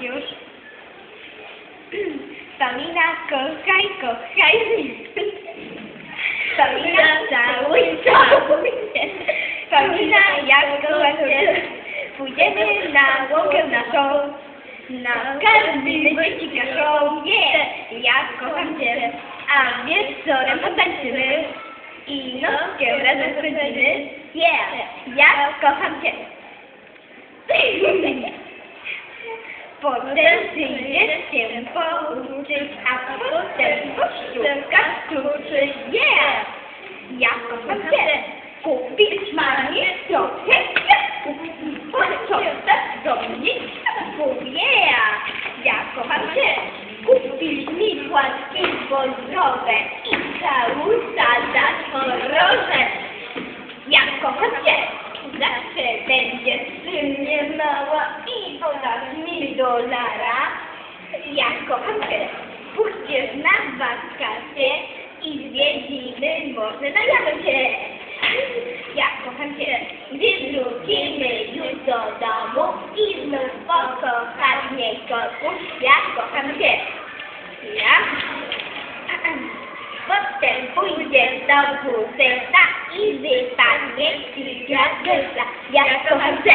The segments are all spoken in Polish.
już. Paulina, kochaj, kochaj. Paulina, całuj, całuj. Paulina, jak kocham. Pójdziemy na łąkę naszą. Na karmimy dzieci kaszą. Nie, ja kocham cię. A wieczorem potańczymy. I nockę razem spędzimy. Yeah, ja kocham cię. Potem przyjdziesz się pouczyć, a potem poszukać kluczy. Yeah! Ja kocham cię. Kupić mamie trochę kwiatków. Posprzątać do mnie światków. Yeah! Ja kocham cię. Kupić mi płatki wojskowe i całą zadać chorąże. Ja kocham cię. Zawsze będziesz przy mnie mała i dolara. Ja kocham cię. Pójdziesz na wakacje i zwiedzimy może na jachcie. Ja kocham cię. Gdy wrócimy już do domu i znów pokochać mnie kotku. Ja kocham cię. Ja. Potem pójdziesz do wózeka i wypadnie ci gwiazda. Ja kocham cię.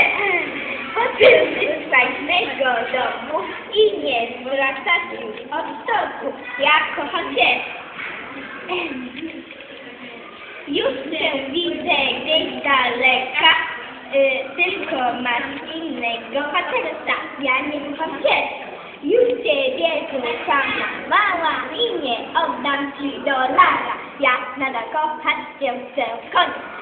Potem wysłajmy go do domu i nie wracasz już od stoku. Ja kocham cię. Już cię widzę gdzieś daleka, y, tylko masz innego faceta. Ja nie kocham cię. Już ciebie kocham, mała i nie oddam ci dolara. Ja nadal kochać cię chcę. Koniec.